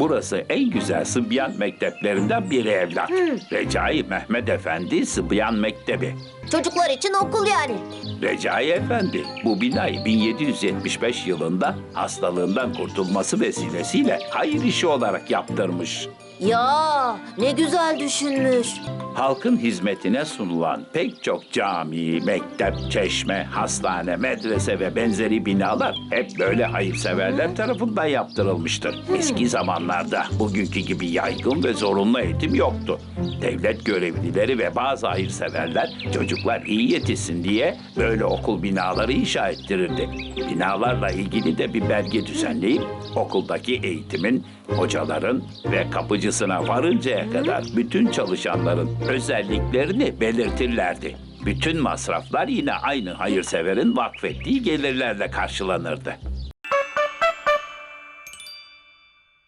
Burası en güzel Sıbyan mekteplerinden biri evlat. Recai Mehmet Efendi Sıbyan Mektebi. Çocuklar için okul yani. Recai Efendi bu binayı 1775 yılında hastalığından kurtulması vesilesiyle hayır işi olarak yaptırmış. Ya ne güzel düşünmüş. Halkın hizmetine sunulan pek çok cami, mektep, çeşme, hastane, medrese ve benzeri binalar hep böyle hayırseverler tarafından yaptırılmıştır. Eski zamanlarda bugünkü gibi yaygın ve zorunlu eğitim yoktu. Devlet görevlileri ve bazı hayırseverler çocuklar iyi yetişsin diye böyle okul binaları inşa ettirirdi. Binalarla ilgili de bir belge düzenleyip okuldaki eğitimin, hocaların ve kapıcısına varıncaya kadar bütün çalışanların özelliklerini belirtirlerdi. Bütün masraflar yine aynı hayırseverin vakfettiği gelirlerle karşılanırdı.